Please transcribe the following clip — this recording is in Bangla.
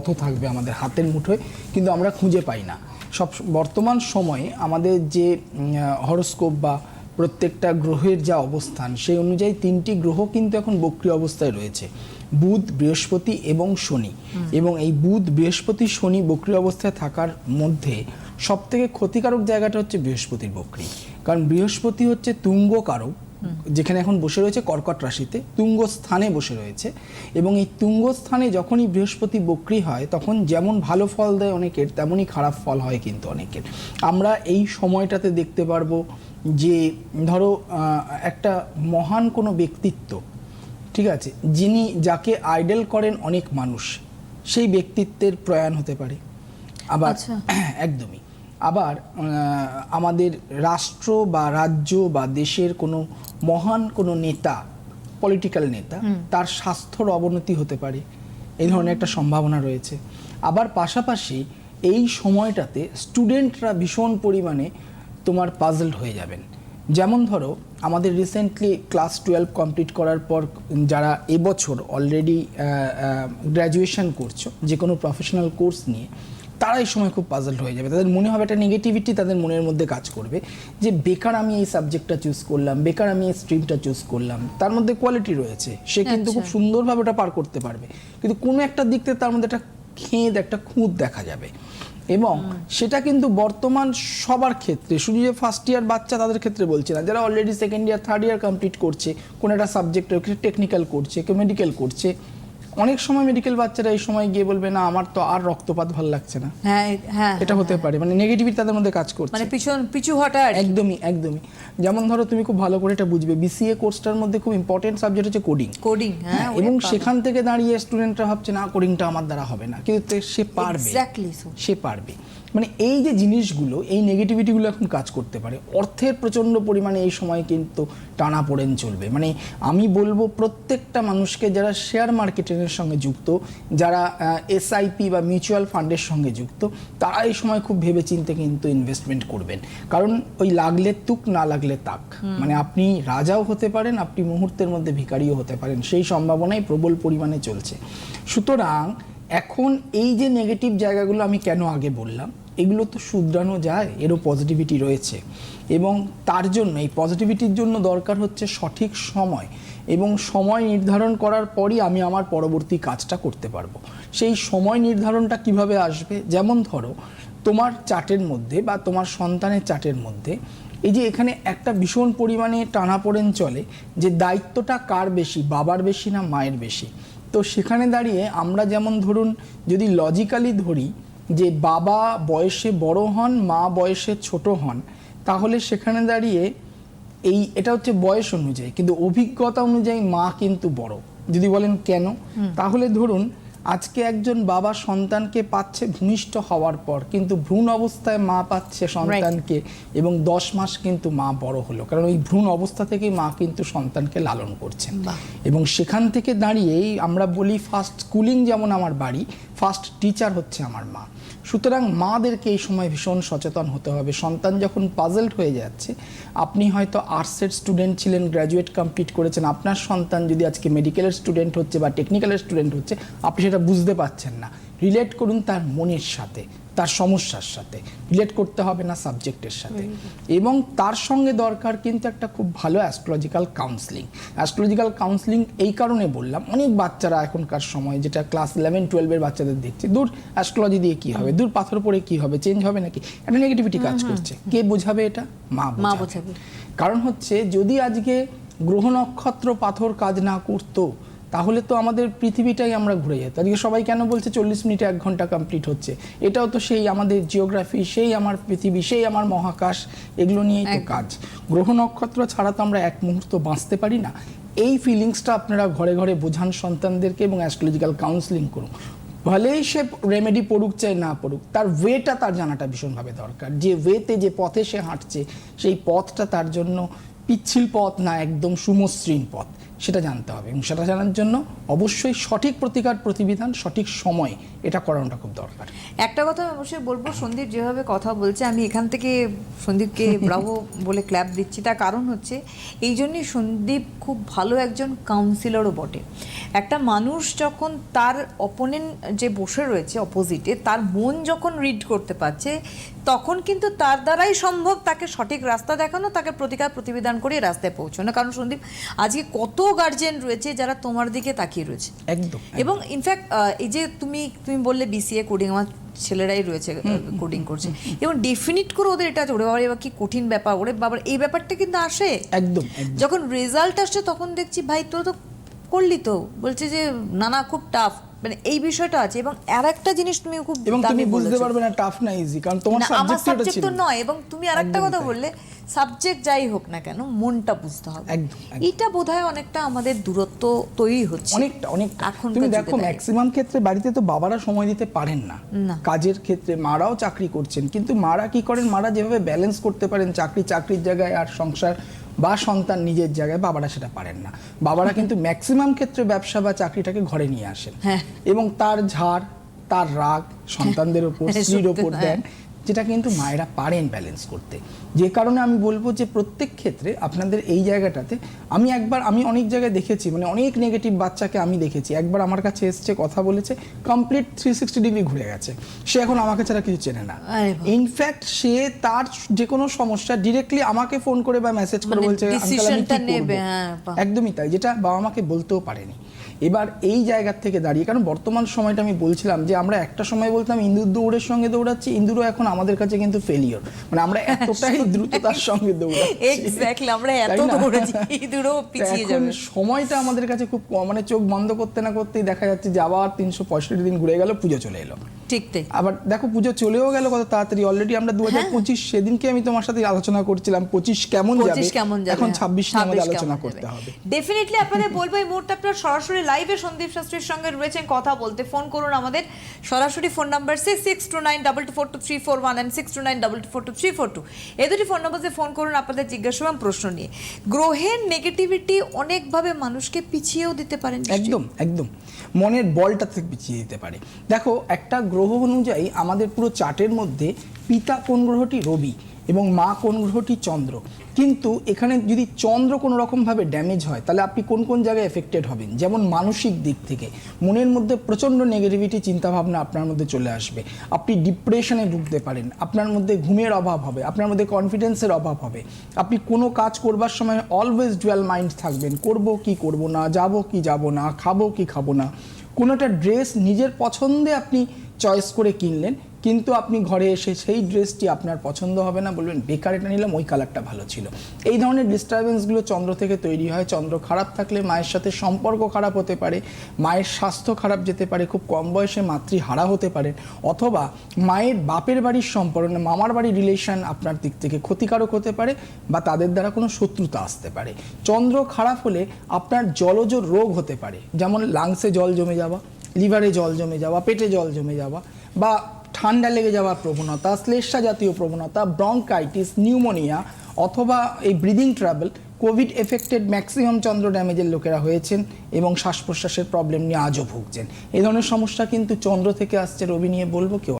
তথ্য থাকবে আমাদের হাতের মুঠোয় কিন্তু আমরা খুঁজে পাই না। সব বর্তমান সময়ে আমাদের যে হরস্কোপ বা প্রত্যেকটা গ্রহের যা অবস্থান সেই অনুযায়ী তিনটি গ্রহ কিন্তু এখন বক্রিয় অবস্থায় রয়েছে। বুধ বৃহস্পতি এবং শনি। এবং এই বুধ বৃহস্পতি শনি বক্রিয় অবস্থায় থাকার মধ্যে সব থেকে ক্ষতিকারক জায়গাটা হচ্ছে বৃহস্পতির বক্রি। কারণ বৃহস্পতি হচ্ছে তুঙ্গ কারক যেখানে এখন বসে রয়েছে কর্কট রাশিতে তুঙ্গ স্থানে বসে রয়েছে এবং এই তুঙ্গ স্থানে যখনই বৃহস্পতি বক্রি হয় তখন যেমন ভালো ফল দেয় অনেকের তেমনই খারাপ ফল হয় কিন্তু অনেকের। আমরা এই সময়টাতে দেখতে পারব যে ধরো একটা মহান কোনো ব্যক্তিত্ব ঠিক আছে যিনি যাকে আইডল করেন অনেক মানুষ সেই ব্যক্তিত্বের প্রয়াণ হতে পারে। আবার আচ্ছা। একদমই। আবার আমাদের রাষ্ট্র বা রাজ্য বা দেশের কোনো মহান কোনো নেতা পলিটিক্যাল নেতা তার স্বাস্থ্যর অবনতি হতে পারে। এই ধরনের একটা সম্ভাবনা রয়েছে। আবার পাশাপাশি এই সময়টাতে স্টুডেন্টরা ভীষণ পরিমাণে তোমার পাজলড হয়ে যাবেন। যেমন ধরো আমাদের রিসেন্টলি ক্লাস টুয়েলভ কমপ্লিট করার পর যারা এবছর অলরেডি গ্র্যাজুয়েশন করছ যে কোনো প্রফেশনাল কোর্স নিয়ে তারা এই সময় খুব পাজলড হয়ে যাবে। তাদের মনে হবে একটা নেগেটিভিটি তাদের মনের মধ্যে কাজ করবে যে বেকার আমি এই সাবজেক্টটা চুজ করলাম বেকার আমি এই স্ট্রিমটা চুজ করলাম তার মধ্যে কোয়ালিটি রয়েছে। সে কিন্তু খুব আচ্ছা। সুন্দরভাবে ওটা পার করতে পারবে। কিন্তু কোনো একটা দিক থেকে তার মধ্যে একটা খেঁদ একটা খুঁত দেখা যাবে। এবং সেটা কিন্তু বর্তমান সবার ক্ষেত্রে শুধু যে ফার্স্ট ইয়ার বাচ্চা তাদের ক্ষেত্রে বলছি না যারা already second year third year complete করছে কোনো একটা সাবজেক্টের টেকনিক্যাল করছে কেউ মেডিকেল করছে অনেক সময় মেডিকেল বাচ্চারা এই সময় গিয়ে বলবে না আমার তো আর রক্তপাত ভালো লাগছে না। হ্যাঁ হ্যাঁ এটা হতে পারে। মানে নেগেটিভিটি তাদের মধ্যে কাজ করছে। মানে পিছন পিছু হটা একদমই একদমই। যেমন ধরো তুমি খুব ভালো করে এটা বুঝবে। বিসিএ কোর্সটার মধ্যে খুব ইম্পর্টেন্ট সাবজেক্ট হচ্ছে কোডিং কোডিং হ্যাঁ হ্যাঁ, এবং সেখান থেকে দাঁড়িয়ে স্টুডেন্টরা ভাবছে না কোডিংটা আমার দ্বারা হবে না। কিন্তু সে পারবে। এক্স্যাক্টলি সো সে পারবে। মানে এই যে জিনিসগুলো এই নেগেটিভিটিগুলো এখন কাজ করতে পারে অর্থের প্রচণ্ড পরিমাণে এই সময় কিন্তু টানা পড়েন চলবে। মানে আমি বলব প্রত্যেকটা মানুষকে যারা শেয়ার মার্কেটিংয়ের সঙ্গে যুক্ত যারা এসআইপি বা মিউচুয়াল ফান্ডের সঙ্গে যুক্ত তারা এই সময় খুব ভেবেচিন্তে কিন্তু ইনভেস্টমেন্ট করবেন। কারণ ওই লাগলে তুক না লাগলে তাক। মানে আপনি রাজাও হতে পারেন আপনি মুহূর্তের মধ্যে ভিখারিও হতে পারেন। সেই সম্ভাবনাই প্রবল পরিমাণে চলছে। সুতরাং এখন এই যে নেগেটিভ জায়গাগুলো আমি কেন আগে বললাম, এগুলো তো শুধরানো যায়, এরও পজিটিভিটি রয়েছে। এবং তার জন্য, এই পজিটিভিটির জন্য দরকার হচ্ছে সঠিক সময়। এবং সময় নির্ধারণ করার পরই আমি আমার পরবর্তী কাজটা করতে পারব। সেই সময় নির্ধারণটা কীভাবে আসবে? যেমন ধরো, তোমার চার্টের মধ্যে বা তোমার সন্তানের চার্টের মধ্যে, এই যে এখানে একটা ভীষণ পরিমাণে টানাপোড়েন চলে যে দায়িত্বটা কার বেশি, বাবার বেশি না মায়ের বেশি? তো সেখানে দাঁড়িয়ে আমরা যেমন ধরুন যদি লজিক্যালি ধরি যে বাবা বয়সে বড় হন মা বয়সে ছোট হন তাহলে সেখানে দাঁড়িয়ে এই এটা হচ্ছে বয়স অনুযায়ী কিন্তু অভিজ্ঞতা অনুযায়ী মা কিন্তু বড়। যদি বলেন কেন? তাহলে ধরুন আজকে একজন বাবা সন্তানকে পাচ্ছে ভূমিষ্ঠ হওয়ার পর কিন্তু ভ্রূণ অবস্থায় মা পাচ্ছে সন্তানকে এবং দশ মাস কিন্তু মা বড় হলো। কারণ ওই ভ্রূণ অবস্থা থেকে মা কিন্তু সন্তানকে লালন করছেন। এবং সেখান থেকে দাঁড়িয়েই আমরা বলি ফার্স্ট স্কুলিং যেমন আমার বাড়ি ফার্স্ট টিচার হচ্ছে আমার মা। সুতরাং মাদেরকে এই সময় ভীষণ সচেতন হতে হবে। সন্তান যখন পাজেলড হয়ে যাচ্ছে, আপনি হয়তো আর্টসের স্টুডেন্ট ছিলেন গ্র্যাজুয়েট কমপ্লিট করেছেন, আপনার সন্তান যদি আজকে মেডিকেলের স্টুডেন্ট হচ্ছে বা টেকনিক্যালের স্টুডেন্ট হচ্ছে, আপনি সেটা বুঝতে পারছেন না। রিলেট করুন তার মনের সাথে। তার সমস্যার সাথে রিলেট করতে হবে না সাবজেক্টের সাথে। এবং তার সঙ্গে দরকার কিন্তু একটা খুব ভালো অ্যাস্ট্রোলজিক্যাল কাউন্সিলিং অ্যাস্ট্রোলজিক্যাল কাউন্সিলিং এই কারণে বললাম অনেক বাচ্চারা এখনকার সময় যেটা ক্লাস ইলেভেন টুয়েলভের বাচ্চাদের দেখছি দূর অ্যাস্ট্রোলজি দিয়ে কি হবে দূর পাথর পড়ে কি হবে চেঞ্জ হবে নাকি? একটা নেগেটিভিটি কাজ করছে। কে বোঝাবে এটা? মা মা বোঝাবে। কারণ হচ্ছে যদি আজকে গ্রহ নক্ষত্র পাথর কাজ না করতো তাহলে তো আমাদের পৃথিবীটাই আমরা ঘুরে যেত আজকে সবাই কেন বলছে চল্লিশ মিনিটে এক ঘণ্টা কমপ্লিট হচ্ছে? এটাও তো সেই আমাদের জিওগ্রাফি সেই আমার পৃথিবী সেই আমার মহাকাশ এগুলো নিয়েই তো কাজ। গ্রহ নক্ষত্র ছাড়া তো আমরা এক মুহূর্ত বাঁচতে পারি না। এই ফিলিংসটা আপনারা ঘরে ঘরে বোঝান সন্তানদেরকে এবং অ্যাস্ট্রোলজিক্যাল কাউন্সিলিং করুন। ভলেই সে রেমেডি পড়ুক চাই না পড়ুক তার ওয়েটা তার জানাটা ভীষণভাবে দরকার। যে ওয়েতে যে পথে সে হাঁটছে সেই পথটা তার জন্য পিচ্ছিল পথ না একদম সুমসৃণ পথ। সেটা জানতে হবে এবং সেটা জানার জন্য অবশ্যই সঠিক প্রতিকার প্রতিবিধান সঠিক সময় এটা করানোটা খুব দরকার। একটা কথা আমি অবশ্যই বলব সন্দীপ যেভাবে কথা বলছে আমি এখান থেকে সন্দীপকে ব্রাভো বলে ক্ল্যাপ দিচ্ছি। তার কারণ হচ্ছে এই জন্যই সন্দীপ খুব ভালো একজন কাউন্সিলরও বটে। একটা মানুষ যখন তার অপোনেন্ট যে বসে রয়েছে অপোজিটে তার মন যখন রিড করতে পারছে তখন কিন্তু তার দ্বারাই সম্ভব তাকে সঠিক রাস্তা দেখানো তাকে প্রতিকার প্রতিবিধান করে রাস্তায় পৌঁছানো। কারণ সন্দীপ আজকে কত গার্জেন রয়েছে যারা তোমার দিকে তাকিয়ে রয়েছে। একদম এবং ইনফ্যাক্ট এই যে তুমি তুমি বললে বিসিএ কোডিং আমার ছেলেরাই রয়েছে কোডিং করছে। এবং ডেফিনিট করে ওদের এটা ওরে বাবা এবার কি কঠিন ব্যাপার ওরে বাবার এই ব্যাপারটা কিন্তু আসে। একদম যখন রেজাল্ট আসছে তখন দেখছি ভাই তোরা তো করলি তো। বলছে যে না না খুব টাফ মানে এই বিষয়টা আছে এবং আর একটা জিনিস তুমি খুব এবং তুমি বুঝতে। পারবে না টাফ না ইজি কারণ তোমার সাবজেক্ট তো নয় এবং তুমি আরেকটা কথা বললে সাবজেক্ট যাই হোক না কেন মনটা বুঝতে হবে। এটা বোধহয় অনেকটা আমাদের দূরত্ব তৈরি হচ্ছে অনেকটা অনেকটা। এখনকার তুমি দেখো ম্যাক্সিমাম ক্ষেত্রে বাড়িতে তো বাবারা সময় দিতে পারেন না। কাজের ক্ষেত্রে মারাও চাকরি করছেন। কিন্তু মারা কি করেন? মারা যেভাবে ব্যালেন্স করতে পারেন চাকরি চাকরির জায়গায় আর সংসার বা সন্তান নিজের জায়গায় বাবারা সেটা পারেন না। বাবারা কিন্তু ম্যাক্সিমাম ক্ষেত্রে ব্যবসা বা চাকরিটাকে ঘরে নিয়ে আসেন। হ্যাঁ। এবং তার ঝাড় তার রাগ সন্তানদের ওপর হ্যাঁ, স্ত্রীর ওপর হ্যাঁ। দেন। যেটা কিন্তু মায়েরা পারেন ব্যালেন্স করতে। যে কারণে আমি বলব যে প্রত্যেক ক্ষেত্রে আপনাদের এই জায়গাটাতে আমি একবার আমি অনেক জায়গায় দেখেছি মানে অনেক নেগেটিভ বাচ্চাকে আমি দেখেছি। একবার আমার কাছে এসছে কথা বলেছে কমপ্লিট থ্রি সিক্সটি ডিগ্রি ঘুরে গেছে। সে এখন আমাকে ছাড়া কিছু চেনে না। ইনফ্যাক্ট সে তার যে কোনো সমস্যা ডিরেক্টলি আমাকে ফোন করে বা মেসেজ করে মানে বলছে হ্যাঁ। একদমই তাই যেটা বাবা মাকে বলতেও পারেনি। এবার এই জায়গার থেকে দাঁড়িয়ে কারণ বর্তমান সময়টা আমি বলছিলাম যে আমরা একটা সময় বলতাম ইন্দুর দৌড়ের সঙ্গে দৌড়াচ্ছি ইন্দুরও এখন আমাদের কাছে কিন্তু ফেলিওর মানে আমরা এতটাই দ্রুততার সঙ্গে দৌড়াচ্ছি। এক্স্যাক্টলি আমরা এত পিছিয়ে যাবে। সময়টা আমাদের কাছে খুব কম মানে চোখ বন্ধ করতে না করতেই দেখা যাচ্ছে যে আবার তিনশো পঁয়ষট্টি দিন ঘুরে গেল পুজো চলে এলো। ঠিক তাই আবার দেখো পুজো চলেও গেল কত তাড়াতাড়ি। অলরেডি আমরা দু হ্যাঁ। হাজার পঁচিশ সেদিনকে আমি তোমার সাথে আলোচনা করছিলাম পঁচিশ কেমন যাবে? কেমন এখন ছাব্বিশ নিয়ে আমাদের আলোচনা করতে হবে। ডেফিনেটলি আপনাদের বলব এই মুহূর্তে আপনারা সরাসরি লাইভে সন্দীপ শাস্ত্রীর সঙ্গে রয়েছেন কথা বলতে। ফোন করুন আমাদের। সরাসরি phone number six six two nine double two four two three four one and six two nine double two four two three four two এই দুটি ফোন নাম্বারে ফোন করুন আপনাদের জিজ্ঞাসা এবং প্রশ্ন নিয়ে। গ্রহের নেগেটিভিটি অনেকভাবে মানুষকে পিছিয়েও দিতে পারেন একদম একদম। মনের বলটা থেকে পিছিয়ে দিতে পারে। দেখো একটা গ্রহ অনুযায়ী আমাদের পুরো চার্টের মধ্যে পিতা কোন গ্রহটি রবি এবং মা কোন গ্রহটি চন্দ্র। কিন্তু এখানে যদি চন্দ্র কোনো রকমভাবে ড্যামেজ হয়, তাহলে আপনি কোন কোন জায়গায় এফেক্টেড হবেন? যেমন মানসিক দিক থেকে। মনের মধ্যে প্রচণ্ড নেগেটিভিটি চিন্তাভাবনা আপনার মধ্যে চলে আসবে। আপনি ডিপ্রেশনে ভুগতে পারেন, আপনার মধ্যে ঘুমের অভাব হবে, আপনার মধ্যে কনফিডেন্সের অভাব হবে। আপনি কোনো কাজ করবার সময় অলওয়েজ ডুয়াল মাইন্ড থাকবেন, করব কি, করব না, যাব কি, যাব না, খাব কি, খাব না। কোনো একটা ড্রেস নিজের পছন্দে আপনি চয়েস করে কিনলেন কিন্তু আপনি ঘরে এসে সেই ড্রেসটি আপনার পছন্দ হবে না বলবেন, বেকার, এটা নিলাম, ওই কালারটা ভালো ছিল। এই ধরনের ডিস্টারবেন্সগুলো চন্দ্র থেকে তৈরি হয়। চন্দ্র খারাপ থাকলে মায়ের সাথে সম্পর্ক খারাপ হতে পারে, মায়ের স্বাস্থ্য খারাপ যেতে পারে, খুব কম বয়সে মাতৃহারা হতে পারে, অথবা মায়ের বাপের বাড়ির সম্পর্ক, মামার বাড়ির রিলেশন আপনার দিক থেকে ক্ষতিকারক হতে পারে বা তাদের দ্বারা কোনো শত্রুতা আসতে পারে। চন্দ্র খারাপ হলে আপনার জলজ রোগ হতে পারে, যেমন লাংসে জল জমে যাওয়া লিভারে জল জমে যাওয়া, পেটে জল জমে যাওয়া, বা ঠান্ডা লেগে যাওয়ার প্রবণতা শ্লেষা জাতীয় প্রবণতা, ব্রঙ্কাইটিস, নিউমোনিয়া অথবা এই breathing trouble covid affected maximum চন্দ্র ড্যামেজের লোকেরা হয়েছেন এবং শ্বাস প্রশ্বাসের প্রবলেম নিয়ে আজও ভুগছেন। এই ধরনের সমস্যা কিন্তু চন্দ্র থেকে আসছে রবি নিয়ে বলব কেউ